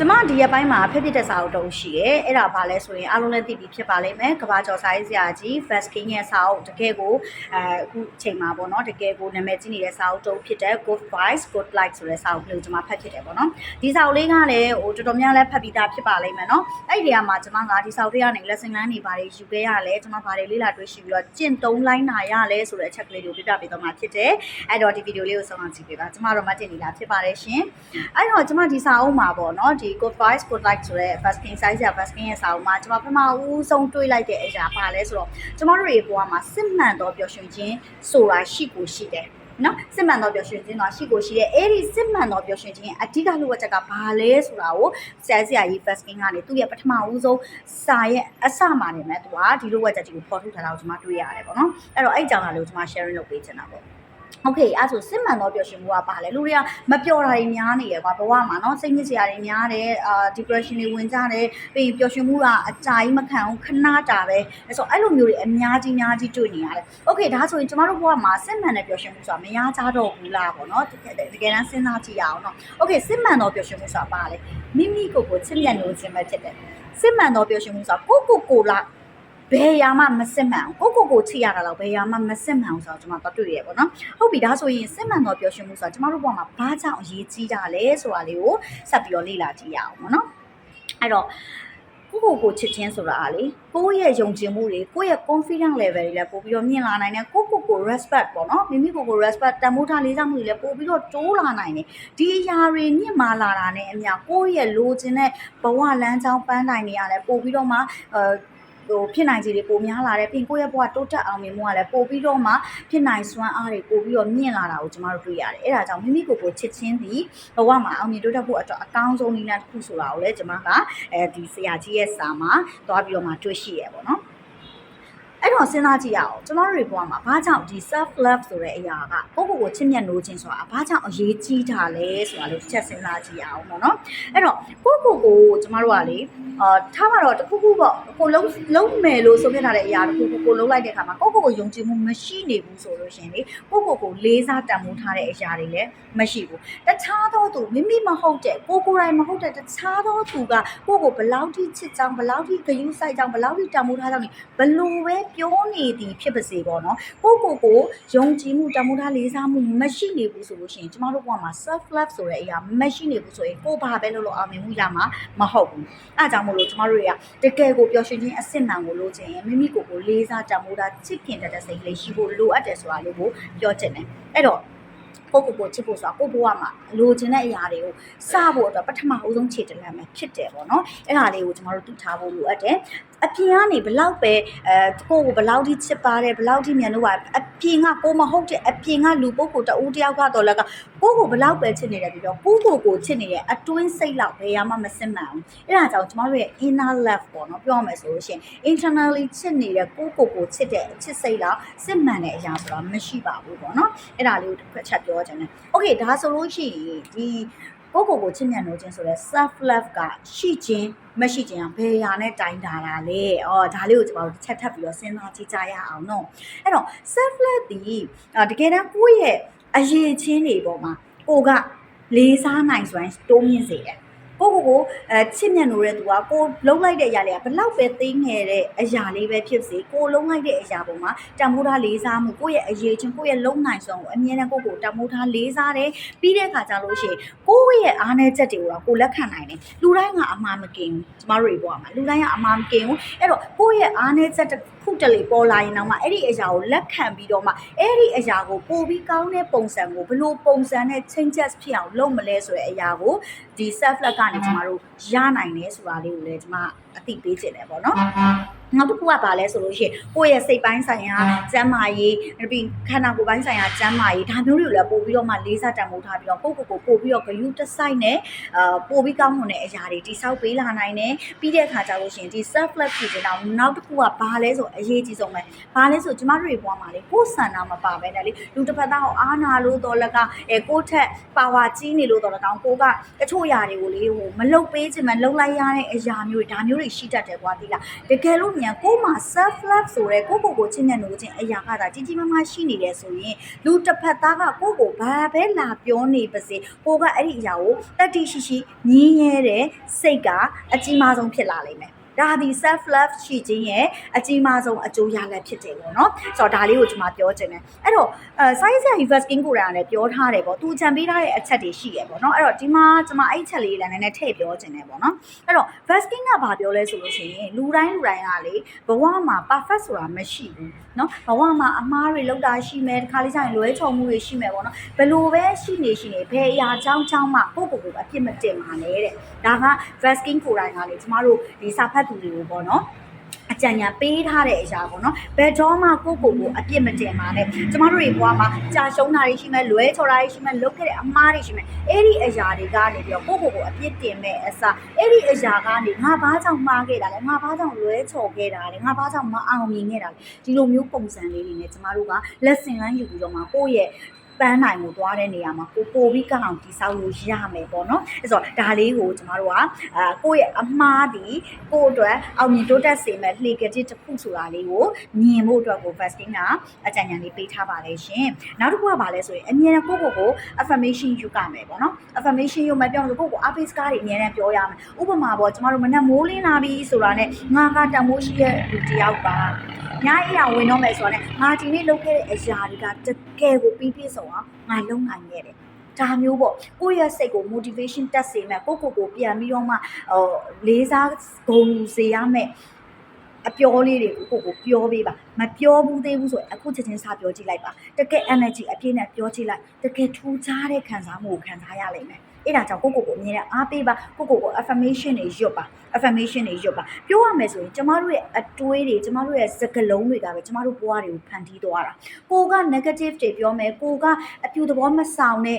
ကျမဒီရက်ပိုင်းမှာဖက်ဖြစ်တဲ့စာအုပ်တုံးရှိတယ်အဲ့ဒါဘာလဲဆိုရင်အားလုံးလည်းသိပြီးဖြစ်ပါလိမ့်မယ်ကဘာကျော်စာရေးဆရာကြီး Fast King ရဲ့စာအုပ်တကယ်ကိုအဲအခုချိန်မှာပေါ့နော်တကယ်ကိုနာမည်ကြီးနေတဲ့စာအုပ်တုံးဖြစ်တဲ့ Good Vibes Good Light ဆိုတဲ့စာအုပ်လေးကိုကျမဖတ်ဖြစ်တယ်ပေါ့နော်ဒီစာအုပ်လေးကလည်းဟိုတော်တော်များများလည်းဖတ်ပြီးသားဖြစ်ပါလိမ့်မယ်နော်အဲ့ဒီနေရာမှာကျမကဒီစာအုပ်လေးကနေ lesson plan တွေပါတယ်ယူခဲ့ရလဲကျမဘာတွေလေးလာတွေ့ရှိပြီးတော့ကျင့်သုံးလိုက်နာရလဲဆိုတဲ့အချက်ကလေးကိုပြပြပေးတော့မှာဖြစ်တယ်အဲ့တော့ဒီဗီဒီယိုလေးကိုဆုံးအောင်ကြည့်ပေးပါကျမတော့မတင်နေတာဖြစ်ပါတယ်ရှင်အဲ့တော့ကျမဒီစာအုပ်မှာပေါ့နော်ဒီ Good Vibes Good Light ဆိုတဲ့ Baskin size ရ Baskin ရဲ့စာအုပ်မှာကျမပထမဦးဆုံးတွေးလိုက်တဲ့အရာပါလဲဆိုတော့ကျမတို့ရဲ့ဘဝမှာစစ်မှန်သောပျော်ရွှင်ခြင်းဆိုတာရှိကိုရှိတယ်နော်စစ်မှန်သောပျော်ရွှင်ခြင်းတော့ရှိကိုရှိတယ်အဲ့ဒီစစ်မှန်သောပျော်ရွှင်ခြင်းအဓိကလိုအပ်ချက်ကဘာလဲဆိုတာကိုဆရာဆရာကြီး Baskin ကနေသူ့ရဲ့ပထမဦးဆုံးစာရဲ့အစမှာနေမဲ့သူကဒီလိုဝက်ချက်ကြီးကိုပေါ်ထုတ်ထားတာကိုကျမတွေ့ရတယ်ပေါ့နော်အဲ့တော့အဲ့အကြောင်းအရာလေးကိုကျမ sharing လုပ်ပေးချင်တာပေါ့ โอเคအဲ့ဆိုစစ်မှန်သောပျော်ရွှင်မှုကဘာလဲလူတွေကမပျော်တာတွေများနေရကွာဘဝမှာเนาะစိတ်ညစ်စရာတွေများတယ်အာ depression တွေဝင်ကြတယ်ပြီးရင်ပျော်ရွှင်မှုကအကြာကြီးမခံဘူးခဏတာပဲအဲ့ဆိုအဲ့လိုမျိုးတွေအများကြီးအများကြီးတွေ့နေရတယ်โอเคဒါဆိုရင်ကျမတို့ဘဝမှာစစ်မှန်တဲ့ပျော်ရွှင်မှုဆိုတာမရကြတော့ဘူးလားပေါ့เนาะတကယ်တကယ်တမ်းစဉ်းစားကြည့်ရအောင်เนาะโอเคစစ်မှန်သောပျော်ရွှင်မှုဆိုတာဘာလဲမိမိကိုယ်ကိုချစ်မြတ်လို့ခြင်းပဲဖြစ်တယ်စစ်မှန်သောပျော်ရွှင်မှုဆိုတာကိုယ့်ကိုယ်ကိုယ်လား ဘယ်ရာမှမစစ်မှန်ဘူးကိုကိုကိုချစ်ရတာတော့ဘယ်ရာမှမစစ်မှန်ဘူးဆိုတော့ကျွန်မတော့တွေ့ရပေါ့နော်ဟုတ်ပြီဒါဆိုရင်စစ်မှန်တော့ပျော်ရွှင်မှုဆိုတာကျွန်မတို့ဘဝမှာဘာကြောင့်အရေးကြီးတာလဲဆိုတာလေးကိုဆက်ပြီးတော့လေ့လာကြည့်ရအောင်ပေါ့နော်အဲ့တော့ကိုကိုကိုချစ်ချင်းဆိုတာကလေကိုယ့်ရဲ့ယုံကြည်မှုတွေကိုယ့်ရဲ့ confidence level တွေလည်းပို့ပြီးတော့မြင့်လာနိုင်တယ်ကိုကိုကို respect ပေါ့နော်မိမိကိုကို respect တန်ဖိုးထားလေးစားမှုတွေလည်းပို့ပြီးတော့တိုးလာနိုင်တယ်ဒီအရာတွေမြင့်မာလာတာနဲ့အမျှကိုယ့်ရဲ့လိုချင်တဲ့ဘဝလမ်းကြောင်းပန်းတိုင်တွေရတယ်ပို့ပြီးတော့မှအဲ ဟိုဖြစ်နိုင်ခြေတွေပိုများလာတယ်ပြင်ကိုယ့်ရဲ့ဘဝတိုးတက်အောင်မြင်မှုကလည်းပို့ပြီးတော့မှဖြစ်နိုင်စွမ်းအားတွေပို့ပြီးတော့မြင့်လာတာကိုကျမတို့တွေ့ရတယ်အဲ့ဒါကြောင့်မိမိကိုယ်ကိုချစ်ချင်းသည်ဘဝမှာအောင်မြင်တိုးတက်ဖို့အတွက်အကောင်းဆုံးနည်းလမ်းတစ်ခုဆိုတာကိုလည်းကျမကအဲဒီဆရာကြီးရဲ့စာမှာသွားပြီးတော့မှတွေ့ရှိရပေါ့နော် အဲ့တော့စဉ်းစားကြည့်ရအောင်ကျမတို့တွေဘဝမှာဘာကြောင့်ဒီ self love ဆိုတဲ့အရာကကိုယ့်ကိုယ်ကိုချစ်မြတ်နိုးခြင်းဆိုတာဘာကြောင့်အရေးကြီးတာလဲဆိုတာလေးတစ်ချက်စဉ်းစားကြည့်ရအောင်ပေါ့နော်အဲ့တော့ကိုယ့်ကိုယ်ကိုကျမတို့ကလေအာထားမှာတော့တခုခုပေါ့ကိုလုံးလုံးမယ်လို့ဆိုပြထားတဲ့အရာတခုခုကိုလုံးလိုက်တဲ့အခါမှာကိုယ့်ကိုယ်ကိုယုံကြည်မှုမရှိနေဘူးဆိုလို့ရှရင်လေကိုယ့်ကိုယ်ကိုလေးစားတန်ဖိုးထားတဲ့အရာတွေလည်းမရှိဘူးတခြားသောသူမိမိမဟုတ်တဲ့ကိုကိုယ်တိုင်မဟုတ်တဲ့တခြားသောသူကကိုယ့်ကိုဘလောက်ထိချစ်ကြောင်ဘလောက်ထိဂရုစိုက်ကြောင်ဘလောက်ထိတန်ဖိုးထားကြောင်ဘလို့ပဲပြောနေသည်ဖြစ်ပါစေပေါ့နော်ကိုယ့်ကိုယ်ကိုယုံကြည်မှုတန်ဖိုးထားလေးစားမှုမရှိနေဘူးဆိုလို့ရှိရင်ကျမတို့ဘဝမှာ self love ဆိုတဲ့အရာမရှိနေဘူးဆိုရင်ကိုယ်ဘာပဲလုပ်လို့အောင်မြင်မှုရမှာမဟုတ်ဘူးအဲအကြောင်းမို့လို့ကျမတို့တွေကတကယ်ကိုပျော်ရွှင်ခြင်းအစစ်မှန်ကိုလိုချင်ရင်မိမိကိုယ်ကိုလေးစားတန်ဖိုးထားချစ်ခင်တတ်တဲ့စိတ်ကလေးရှိဖို့လိုအပ်တယ်ဆိုတာလေးကိုပြောချင်တယ်အဲ့တော့ကိုကိုကိုချစ်ဖို့ဆိုတာကိုဘဝမှာလိုချင်တဲ့အရာတွေကိုစဖို့အတွက်ပထမအဦးဆုံးခြေတလန့်ပဲဖြစ်တယ်ပေါ့နော်အဲ့ဒါလေးကိုကျမတို့သိထားဖို့လိုအပ်တယ် အပြင်ကနေဘလောက်ပဲအဲကိုကိုဘလောက်ထိချစ်ပါတယ်ဘလောက်ထိမြန်လို့ပါအပြင်ကကိုမဟုတ်တဲ့အပြင်ကလူပုဂ္ဂိုလ်တဦးတယောက်ကတော့လည်းကကိုကိုဘလောက်ပဲချစ်နေတယ်ပြီးတော့ကိုကိုကိုချစ်နေတဲ့အတွင်းစိတ်လောက်ဘယ်ရမှမစစ်မှန်ဘူးအဲ့ဒါကြောင့်ကျမတို့ရဲ့ inner love ပေါ့နော်ပြောရမယ်ဆိုလို့ရှိရင် internally ချစ်နေတဲ့ကိုကိုကိုချစ်တဲ့ချစ်စိတ်လောက်စစ်မှန်တဲ့အရာဆိုတာမရှိပါဘူးပေါ့နော်အဲ့ဒါလေးကိုတစ်ချက်ပြောချင်တယ် okay ဒါဆိုလို့ရှိရင်ဒီကိုကိုကိုချစ်မြတ်လို့ခြင်းဆိုတဲ့ self love ကရှိခြင်း မရှိခြင်းကဘယ်ရာနဲ့တိုင်တာတာလဲ။အော်ဒါလေးကိုကျွန်တော်တို့တစ်ချက်ထပ်ပြီးတော့စဉ်းစားကြည့်ကြရအောင်နော်။အဲ့တော့ self love ဒီတကယ်တမ်းကိုယ့်ရဲ့အရေးချင်းတွေပေါ်မှာကိုကလေးစားနိုင်စွမ်းတိုးမြင့်စေတယ်။ကိုကိုကိုအဲချစ်မြတ်လို့တဲ့သူကကိုလုံးလိုက်တဲ့အရာလေးကဘလောက်ပဲသိငယ်တဲ့အရာလေးပဲဖြစ်စေကိုလုံးလိုက်တဲ့အရာပေါ်မှာတံမိုးထားလေးစားမှုကိုယ့်ရဲ့အရေးချင်းကိုယ့်ရဲ့လုံနိုင်စွမ်းကိုအမြဲတမ်းကိုကိုတံမိုးထားလေးစားတယ်ပြီးတဲ့အခါကျလို့ရှိရင် ကိုယ့်ရဲ့အားနည်းချက်တွေကိုကိုလက်ခံနိုင်တယ်လူတိုင်းကအမှားမကင်ဘူးကျမတို့တွေပေါ်မှာလူတိုင်းကအမှားမကင်ဘူးအဲ့တော့ကိုယ့်ရဲ့အားနည်းချက်တစ်ခုတလေပေါ်လာရင်တော့မှအဲ့ဒီအရာကိုလက်ခံပြီးတော့မှအဲ့ဒီအရာကိုပို့ပြီးကောင်းတဲ့ပုံစံကိုဘလို့ပုံစံနဲ့ changes ဖြစ်အောင်လုပ်မလဲဆိုတဲ့အရာကိုဒီ self love ကနေကျမတို့ရနိုင်တယ်ဆိုတာလေးကိုလည်းကျမအသိပေးခြင်းတယ်ပေါ့နော် နောက်တစ်ခုကဘာလဲဆိုလို့ရှိရင်ကိုယ့်ရဲ့စိတ်ပိုင်းဆိုင်ရာကျန်းမာရေးပြီးခန္ဓာကိုယ်ပိုင်းဆိုင်ရာကျန်းမာရေးဒါမျိုးတွေကိုလည်းပို့ပြီးတော့မှလေးစားတန်ဖိုးထားပြီးတော့ကိုယ့်ကိုယ်ကိုပို့ပြီးတော့ဂရုတစိုက်နဲ့အာပို့ပြီးကောင်းမွန်တဲ့အရာတွေတိဆောက်ပေးလာနိုင်တယ်ပြီးတဲ့အခါကျလို့ရှိရင်ဒီ self love ဖြစ်တဲ့တော့နောက်တစ်ခုကဘာလဲဆိုအရေးကြီးဆုံးပဲဘာလဲဆိုကျမတို့တွေဘွားမှာလေကိုယ်ဆန္ဒမပါပဲနဲ့လေလူတစ်ဖက်သားကိုအားနာလို့တော့လကအဲကိုယ့်ထက်ပါဝါကြီးနေလို့တော့လကောင်ကိုကတချို့ຢာတွေကိုလေဟိုမလုတ်ပေးချင်မှလုတ်လိုက်ရတဲ့အရာမျိုးတွေဒါမျိုးတွေရှိတတ်တယ်ကွာဒီလားတကယ်လို့မြန်ကိုယ်မှာ self love ဆိုတဲ့ကိုယ့်ကိုယ်ကိုချစ်မြတ်လို့ခြင်းအရာကသာကြီးကြီးမားမားရှိနေတယ်ဆိုရင်လူတစ်ဖက်သားကကိုယ့်ကိုဘာပဲလာပြောနေပါစေကိုကအဲ့ဒီအရာကိုတတိရှိရှိညင်းရဲတဲ့စိတ်ကအကြီးမားဆုံးဖြစ်လာလိမ့်မယ် ဒါဒီ self love ရှိခြင်းရဲ့အကြီးမားဆုံးအကျိုးရလဒ်ဖြစ်တယ်ပေါ့နော်ဆိုတော့ဒါလေးကိုကျွန်မပြောချင်တယ်အဲ့တော့အဲ science and reverse king ကိုတာလည်းပြောထားတယ်ပေါ့သူကြံပေးထားတဲ့အချက်တွေရှိရပေါ့နော်အဲ့တော့ဒီမှာကျွန်မအဲ့ချက်လေးလည်းနည်းနည်းထည့်ပြောချင်တယ်ပေါ့နော်အဲ့တော့ reverse king ကဘာပြောလဲဆိုလို့ရှိရင်လူတိုင်းလူတိုင်းကလေဘဝမှာ perfect ဆိုတာမရှိဘူးနော်ဘဝမှာအမားတွေလောက်တာရှိမယ်တခါလေးကျရင်လွဲချုံမှုတွေရှိမယ်ပေါ့နော်ဘလို့ပဲရှိနေရှိနေဘယ်အရာကြောင်းကြောင်းမှကိုယ့်ကိုယ်ကိုအပြစ်မတင်ပါနဲ့တဲ့ဒါက vasking ကိုယ်တိုင်ကလေကျမတို့ဒီစာဖတ်သူတွေကိုပေါ့နော်အကြံဉာဏ်ပေးထားတဲ့အရာပေါ့နော်ဘယ်တော့မှကိုယ့်ကိုယ်ကိုအပြစ်မတင်ပါနဲ့ကျမတို့တွေဘဝမှာကြာရှုံးတာတွေရှိမယ်လွဲချော်တာတွေရှိမယ်လုတ်ခဲ့တဲ့အမားတွေရှိမယ်အဲ့ဒီအရာတွေကနေပြီးတော့ကိုယ့်ကိုယ်ကိုအပြစ်တင်မဲ့အစားအဲ့ဒီအရာကနေငါဘာကြောင့်မှားခဲ့တာလဲငါဘာကြောင့်လွဲချော်ခဲ့တာလဲငါဘာကြောင့်မအောင်မြင်ခဲ့တာလဲဒီလိုမျိုးပုံစံလေးတွေနဲ့ကျမတို့က lesson လမ်းယူပြီးတော့မှကိုယ့်ရဲ့ ပန်းနိုင်ကိုသွားတဲ့နေရာမှာကိုပို့ပြီးကောင်းအောင်တိဆောက်လို့ရမယ်ပေါ့နော်အဲ့ဆိုဒါလေးကိုကျမတို့ကအာကိုယ့်ရဲ့အမှားဒီကိုယ့်အတွက်အောင်မြင်တိုးတက်စေမဲ့လှေကတိတစ်ခုဆိုတာလေးကိုမြင်ဖို့အတွက်ကို fasting ကအကြံဉာဏ်လေးပေးထားပါလေရှင်နောက်တစ်ခုကဘာလဲဆိုရင်အမြဲတမ်းကိုယ့်ကိုယ်ကို affirmation ယူကမယ်ပေါ့နော် affirmation ယူမယ်ပြောလို့ကိုယ့်ကိုအားပေးစကားတွေအမြဲတမ်းပြောရမယ်ဥပမာပေါ့ကျမတို့မနက်မိုးလင်းလာပြီဆိုတာနဲ့ငါကတန်မိုးရှိတဲ့လူတစ်ယောက်ပါညအိယာဝင်တော့မယ်ဆိုတာနဲ့ငါဒီနေ့လုပ်ခဲ့တဲ့အရာတွေကတ ကယ်ကိုပြီးပြည့်စုံအောင်ငါလုပ်နိုင်ခဲ့တယ်ဒါမျိုးပေါ့ကိုယ့်ရဲ့စိတ်ကို motivation တက်စေမယ်ကိုယ့်ကိုယ်ကိုပြန်ပြီးတော့မှဟိုလေးစားဂုဏ်ယူစေရမယ်အပြောလေးတွေကိုကိုယ့်ကိုပြောပေးပါမပြောဘူးသေးဘူးဆိုရင်အခုချက်ချင်းစပြောကြည့်လိုက်ပါတကယ် energy အပြည့်နဲ့ပြောကြည့်လိုက်တကယ်ထူးခြားတဲ့ခံစားမှုကိုခံစားရလိမ့်မယ် အဲ့ဒါကြောင့်ကိုယ့်ကိုယ်ကိုအမြဲတမ်းအားပေးပါကိုယ့်ကိုယ်ကို affirmation တွေရွတ်ပါ affirmation တွေရွတ်ပါပြောရမယ်ဆိုရင်ကျမတို့ရဲ့အတွေးတွေကျမတို့ရဲ့စကားလုံးတွေကပဲကျမတို့ဘဝတွေကိုဖန်တီးသွားတာကိုက negative တွေပြောမယ်ကိုကအပြူသဘောမဆောင်တဲ့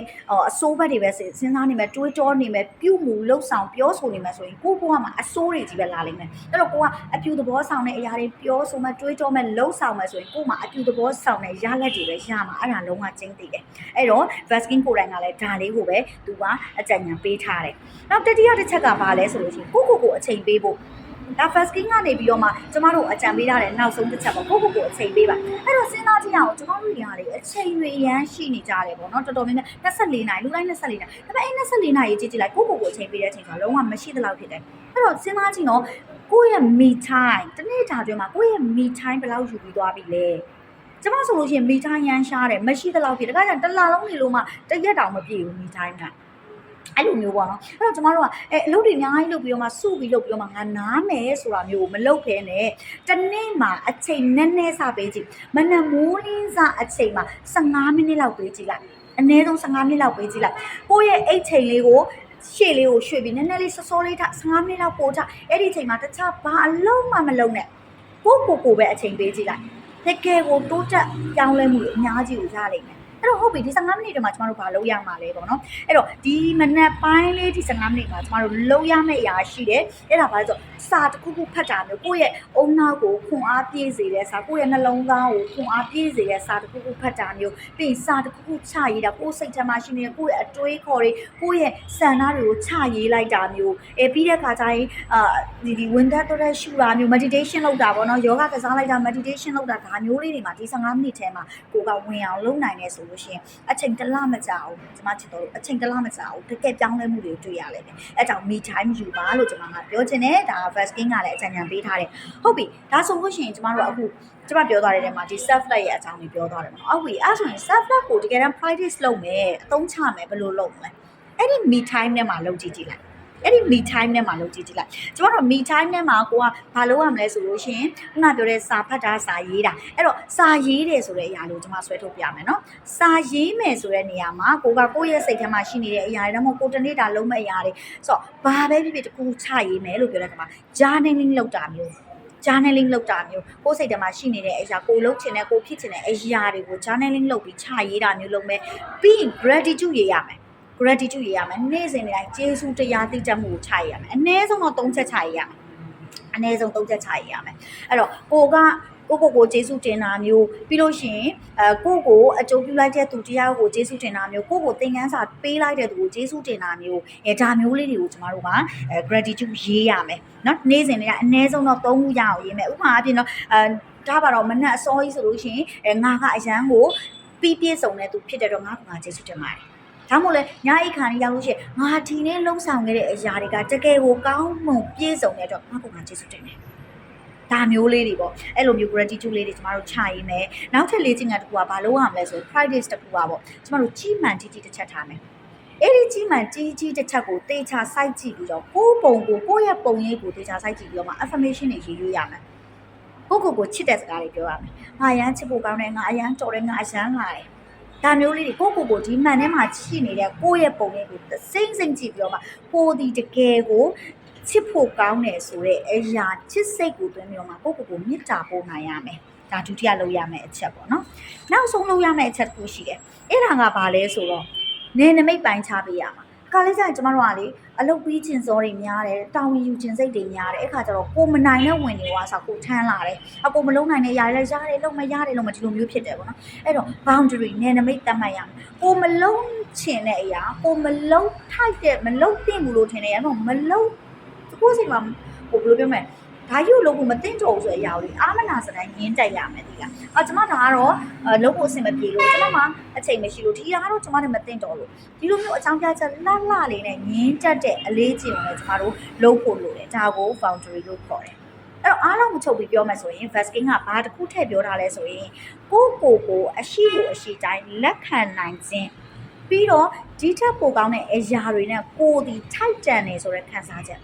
အဆိုးဘက်တွေပဲစဉ်းစားနေမယ်တွေးတောနေမယ်ပြုမှုလှုပ်ဆောင်ပြောဆိုနေမယ်ဆိုရင်ကိုဘဝမှာအဆိုးတွေကြီးပဲလာလိမ့်မယ်အဲ့တော့ကိုကအပြူသဘောဆောင်တဲ့အရာတွေပြောဆိုမယ်တွေးတောမယ်လှုပ်ဆောင်မယ်ဆိုရင်ကိုမှအပြူသဘောဆောင်တဲ့ရလက်တွေပဲရမှာအဲ့ဒါလုံးဝကျင်းသိတယ်အဲ့တော့ vasking ကိုယ်တိုင်ကလည်းဒါလေးကိုပဲသူကအကြံဉာဏ်ပေးထားတယ်နောက်တတိယတစ်ချက်ကဘာလဲဆိုလို့ရှိရင်ကိုကိုကိုအချိန်ပေးဖို့ဒါ fasting ကနေပြီးတော့မှကျမတို့အကြံပေးထားတဲ့နောက်ဆုံးတစ်ချက်ပေါ့ကိုကိုကိုအချိန်ပေးပါအဲ့တော့စဉ်းစားကြည့်အောင်ကျမတို့တွေကလေအချိန်တွေအရန်ရှိနေကြတယ်ပေါ့နော်တော်တော်များများ24နာရီလူတိုင်း24နာရီဒါပေမဲ့အဲ့24နာရီကြည့်ကြည့်လိုက်ကိုကိုကိုအချိန်ပေးတဲ့အချိန်ဆိုတာလုံးဝမရှိသလောက်ဖြစ်တယ်အဲ့တော့စဉ်းစားကြည့်နော်ကိုယ့်ရဲ့ me time တနေ့တာတွင်မှာကိုယ့်ရဲ့ me time ဘယ်လောက်ယူပြီးသွားပြီလဲကျမဆိုလို့ရှိရင် me time ရမ်းရှားတယ်မရှိသလောက်ဖြစ်တယ်ဒါကြောင့်တစ်လလုံးနေလို့မှတစ်ရက်တောင်မပြည့်ဘူး me time က အဲ့လိုမျိုးပေါ့နော်အဲ့တော့ကျမတို့ကအဲအလုပ်တွေအများကြီးလုပ်ပြီးတော့မှစုပြီးလုပ်ပြီးတော့မှငါနားမယ်ဆိုတာမျိုးကိုမလုပ်ခဲနဲ့တနေ့မှာအချိန်နည်းနည်းစပေးကြည့်မနက်မိုးလင်းစအချိန်မှာ15မိနစ်လောက်ပေးကြည့်လိုက်အနည်းဆုံး15မိနစ်လောက်ပေးကြည့်လိုက်ကိုယ့်ရဲ့အိတ်ချိန်လေးကိုရှေ့လေးကိုရွှေ့ပြီးနည်းနည်းလေးစောစောလေးထား15မိနစ်လောက်ပို့ချအဲ့ဒီအချိန်မှာတခြားဘာအလုံးမှမလုပ်နဲ့ကိုယ့်ကိုယ်ကိုပဲအချိန်ပေးကြည့်လိုက်တကယ်ကိုတိုးတက်ပြောင်းလဲမှုတွေအများကြီးကိုရလိမ့်မယ် အဲ့တော့ဟုတ်ပြီဒီ15မိနစ်တည်းမှာကျမတို့ဘာလုပ်ရမှာလဲပေါ့နော်အဲ့တော့ဒီမနက်ပိုင်းလေးဒီ15မိနစ်မှာကျမတို့လုပ်ရမယ့်အရာရှိတယ်အဲ့ဒါဘာလဲဆိုစာတစ်ခုခုဖတ်တာမျိုးကိုယ့်ရဲ့အုံနောက်ကိုခွန်အားပြည့်စေတဲ့စာကိုယ့်ရဲ့နှလုံးသားကိုခွန်အားပြည့်စေတဲ့စာတစ်ခုခုဖတ်တာမျိုးပြီးစာတစ်ခုခုချရေးတာကိုယ့်စိတ်ထဲမှာရှိနေတဲ့ကိုယ့်ရဲ့အတွေးခေါ်တွေကိုယ့်ရဲ့စံနာတွေကိုချရေးလိုက်တာမျိုးအဲပြီးတဲ့အခါကျရင်အာဒီဒီ winter တော့ရှူတာမျိုး meditation လုပ်တာပေါ့နော်ယောဂကစားလိုက်တာ meditation လုပ်တာဒါမျိုးလေးတွေမှာဒီ15မိနစ်ထဲမှာကိုကဝင်အောင်လုပ်နိုင်နေဆိုလို့ရှိရင်အချိန်တစ်လမကြာဘူးကျွန်မချစ်တော့အချိန်တစ်လမကြာဘူးတကယ်ပြောင်းလဲမှုတွေတွေ့ရလိမ့်မယ်အဲကြောင့် me time ယူပါလို့ကျွန်မကပြောချင်တယ်ဒါ fasting ကလည်းအကြံဉာဏ်ပေးထားတယ်ဟုတ်ပြီဒါဆိုလို့ရှိရင်ကျွန်တော်တို့အခုကျမပြောသွားတဲ့နေရာမှာဒီ self love ရဲ့အကြောင်းကိုပြောသွားတယ်မဟုတ်ဘူးအဲ့ဆိုရင် self love ကိုတကယ်တမ်း practice လုပ်မယ်အသုံးချမယ်ဘယ်လိုလုပ်မလဲအဲ့ဒီ me time နဲ့မှာလုပ်ကြည့်ကြည့်လိုက် အဲ့ဒီ me time နဲ့မှာလုပ်ကြည့်ကြည့်လိုက်ကျမတို့ me time နဲ့မှာကိုကဘာလုပ်ရမလဲဆိုလို့ရှိရင်ခုနပြောတဲ့စာဖတ်တာစာရေးတာအဲ့တော့စာရေးတယ်ဆိုတဲ့အရာလေးကိုကျမဆွဲထုတ်ပြမယ်နော်စာရေးမယ်ဆိုတဲ့နေရာမှာကိုကကိုယ့်ရဲ့စိတ်ထဲမှာရှိနေတဲ့အရာတွေတော့မဟုတ်ကိုတနေ့တာလုံးမဲ့အရာတွေဆိုတော့ဘာပဲဖြစ်ဖြစ်တစ်ခုချရေးမယ်လို့ပြောတဲ့အခါမှာ journaling လုပ်တာမျိုး journaling လုပ်တာမျိုးကိုယ်စိတ်ထဲမှာရှိနေတဲ့အရာကိုလုပ်ချင်တဲ့ကိုဖြစ်ချင်တဲ့အရာတွေကို journaling လုပ်ပြီးချရေးတာမျိုးလုပ်မယ်ပြီးရင် gratitude ရေးရမယ် gratitude ရရမယ်နေ့စဉ်နေ့တိုင်းကျေးဇူးတရားသိတတ်မှုကိုခြာရရမယ်အနည်းဆုံးတော့၃ချက်ခြာရရမယ်အနည်းဆုံး၃ချက်ခြာရရမယ်အဲ့တော့ကိုကကိုကိုကိုကျေးဇူးတင်တာမျိုးပြီးလို့ရှိရင်အဲကိုကိုအကျိုးပြုလိုက်တဲ့သူတရားကိုကျေးဇူးတင်တာမျိုးကိုကိုသင်ခန်းစာပေးလိုက်တဲ့သူကိုကျေးဇူးတင်တာမျိုးအဲဒါမျိုးလေးတွေကိုကျမတို့ကအဲ gratitude ရေးရမယ်နော်နေ့စဉ်လေးကအနည်းဆုံးတော့၃ခုရအောင်ရေးမယ်ဥပမာအပြင်တော့အဲဒါပါတော့မနှက်အစောကြီးဆိုလို့ရှိရင်အဲငါကအရန်ကိုပြီးပြည့်စုံတဲ့သူဖြစ်တဲ့တော့ငါကငါကျေးဇူးတင်ပါတယ် ဒါမှမဟုတ်လဲညာအိတ်ခါနေရောက်လို့ရှိရင်ငါဒီနေ့လှုပ်ဆောင်ခဲ့တဲ့အရာတွေကတကယ်ကိုကောင်းမွန်ပြည့်စုံတဲ့တော့ငါကငါကျေးဇူးတင်တယ်ဒါမျိုးလေးတွေပေါ့အဲ့လိုမျိုး gratitude လေးတွေကျမတို့ချရေးမယ်နောက်ထပ်လေးချင်းကတကူကဘာလို့ရမလဲဆို Fridays တကူပါပေါ့ကျမတို့ကြီးမှန်ကြီးကြီးတစ်ချက်ထားမယ်အဲ့ဒီကြီးမှန်ကြီးကြီးတစ်ချက်ကိုတေချာစိုက်ကြည့်ပြီးတော့ကိုယ်ပုံကိုကိုယ့်ရဲ့ပုံရိပ်ကိုတေချာစိုက်ကြည့်ပြီးတော့မှ affirmation တွေရေးရွေးရမယ်ကိုယ့်ကိုယ်ကိုချစ်တဲ့စကားတွေပြောရမယ်ငါအရန်ချစ်ဖို့ကောင်းတယ်ငါအရန်တော်တယ်ငါအရန်လာတယ် ဒါမျိုးလေးတွေကိုယ့်ကိုယ်ကိုဒီမှန်ထဲမှာရှိနေတဲ့ကိုယ့်ရဲ့ပုံရိပ်ကိုစိမ့်စိမ့်ကြည့်ပြီးတော့မှကိုယ်ဒီတကယ်ကိုချစ်ဖို့ကောင်းတယ်ဆိုတဲ့အရာချစ်စိတ်ကိုတွင်းပြီးတော့မှကိုယ့်ကိုယ်ကိုမေတ္တာပို့နိုင်ရမယ်ဒါဒုတိယလုပ်ရမယ့်အချက်ပေါ့နော်နောက်ဆုံးလုပ်ရမယ့်အချက်တစ်ခုရှိတယ်အဲ့ဒါကဘာလဲဆိုတော့နေနမိတ်ပိုင်းခြားပေးရမှာ ခါလေးကျရင်ကျမတို့ကလေအလုပ်ပြီးကျင်စောတွေများတယ်တာဝန်ယူကျင်စိတ်တွေများတယ်အဲ့ခါကျတော့ကိုမနိုင်တဲ့ဝင်တွေကဆောက်ကိုထမ်းလာတယ်အကိုမလုံးနိုင်တဲ့ຢာတွေလည်းရတယ်လုံးမရတယ်လုံးမဒီလိုမျိုးဖြစ်တယ်ပေါ့နော်အဲ့တော့ boundary နေနမိတ်တတ်မှတ်ရမယ်ကိုမလုံးချင်တဲ့အရာကိုမလုံးထိုက်တဲ့မလုံးသင့်ဘူးလို့ထင်တယ်ရတော့မလုံးကိုယ်စိတ်မှာဟိုဘယ်လိုပြောမလဲ ဒါယူလို့ကိုမသိတော့ဘူးဆိုတဲ့အရာကိုအာမနာစတိုင်းငင်းတက်ရမယ်ဒီကအော်ကျမဒါကတော့လုံးဖို့အဆင်မပြေလို့ကျမမှာအချိန်မရှိလို့ဒီဟာကတော့ကျမနဲ့မသိတော့လို့ဒီလိုမျိုးအကြောင်းပြချက်လှလှလေးနဲ့ငင်းတက်တဲ့အလေးချိန်ကိုလည်းကျမတို့လုံးဖို့လိုတယ်ဒါကို boundary လို့ခေါ်တယ်အဲ့တော့အားလုံးကိုချုပ်ပြီးပြောမှဆိုရင် Vasking ကဘာတစ်ခုထည့်ပြောထားလဲဆိုရင်ကိုကိုကိုအရှိကိုအရှိတိုင်းလက်ခံနိုင်ခြင်းပြီးတော့ဒီထက်ပိုကောင်းတဲ့အရာတွေနဲ့ကိုယ်ဒီထိုက်တန်နေဆိုတဲ့ခံစားချက်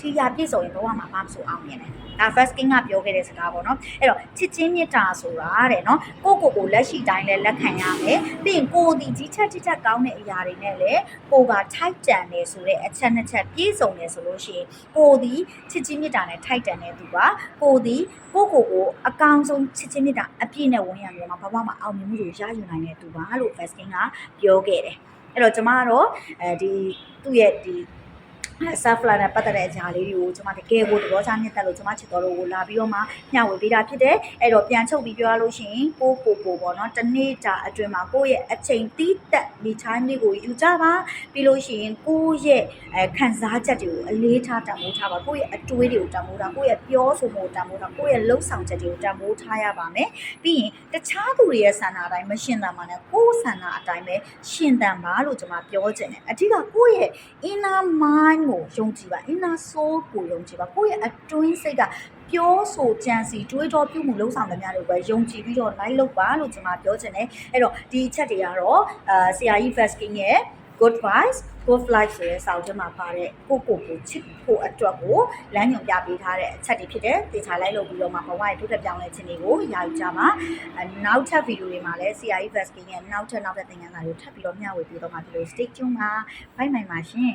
ဒီရပြည့်စုံရင်ဘဝမှာဘာမှမဆိုအောင်မြင်တယ်ဒါ first king ကပြောခဲ့တဲ့စကားပေါ့နော်အဲ့တော့ချစ်ချင်းမြတ်တာဆိုတာတဲ့နော်ကိုကိုကိုလက်ရှိတိုင်းလဲလက်ခံရမယ်ပြီးရင်ကိုဒီဒီချက်ဒီချက်ကောင်းတဲ့အရာတွေနဲ့လဲကိုကထိုက်တန်နေဆိုတဲ့အချက်နှစ်ချက်ပြည့်စုံနေဆိုလို့ရှိရင်ကိုဒီချစ်ချင်းမြတ်တာနဲ့ထိုက်တန်နေသူပါကိုဒီကိုကိုကိုအကောင်ဆုံးချစ်ချင်းမြတ်တာအပြည့်နဲ့ဝင်ရမျိုးမှာဘဝမှာအောင်မြင်မှုတွေရယူနိုင်တဲ့သူပါလို့ first king ကပြောခဲ့တယ်အဲ့တော့ကျမကတော့အဲဒီသူ့ရဲ့ဒီ self love နဲ့ပတ်သက်တဲ့အရာလေးတွေကိုကျွန်မတကယ်ကိုသဘောချနှစ်သက်လို့ကျွန်မချစ်တော်တို့ကိုလာပြီးတော့မှမျှဝေပေးတာဖြစ်တယ်အဲ့တော့ပြန်ချုပ်ပြီးပြောရလို့ရှိရင်ကိုကိုကိုပေါ့နော်တနေ့တာအတွင်းမှာကိုယ့်ရဲ့အချိန်တီးတက်ဒီချိုင်းလေးကိုယူကြပါပြီးလို့ရှိရင်ကိုယ့်ရဲ့အဲခံစားချက်တွေကိုအလေးထားတန်ဖိုးထားပါကိုယ့်ရဲ့အတွေးတွေကိုတန်ဖိုးထားကိုယ့်ရဲ့ပြောဆိုမှုကိုတန်ဖိုးထားကိုယ့်ရဲ့လှုပ်ဆောင်ချက်တွေကိုတန်ဖိုးထားရပါမယ်ပြီးရင်တခြားသူတွေရဲ့ဆန္ဒအတိုင်းမရှင်တန်ပါနဲ့ကိုယ့်ဆန္ဒအတိုင်းပဲရှင်တန်ပါလို့ကျွန်မပြောချင်တယ်အထက်ကကိုယ့်ရဲ့ inner mind ကိုယုံကြည်ပါ inner soul ကိုယုံကြည်ပါကိုယ့်ရဲ့အတွင်းစိတ်ကပြောဆိုကြံစီတွေးတောပြုမှုလုံးဆောင်သမျှတွေကိုပဲယုံကြည်ပြီးတော့ live လုပ်ပါလို့ကျွန်မပြောချင်တယ်အဲ့တော့ဒီအချက်တွေကတော့အာဆရာကြီး Fasking ရဲ့ good vibes good life ဆိုတဲ့စာအုပ်ထဲမှာပါတဲ့ကိုကိုကိုချစ်ဖို့အတွက်ကိုလမ်းညွှန်ပြပေးထားတဲ့အချက်တွေဖြစ်တဲ့တေချာလိုက်လုပ်ပြီးတော့မှဘဝရဲ့တိုးတက်ပြောင်းလဲခြင်းတွေကိုရယူကြပါအဲနောက်ထပ်ဗီဒီယိုတွေမှာလည်း CRE Fasking ရဲ့နောက်ထပ်နောက်ထပ်သင်ခန်းစာတွေကိုထပ်ပြီးတော့မျှဝေပေးတော့မှာဖြစ်လို့ stay tuned ပါ bye bye ပါရှင်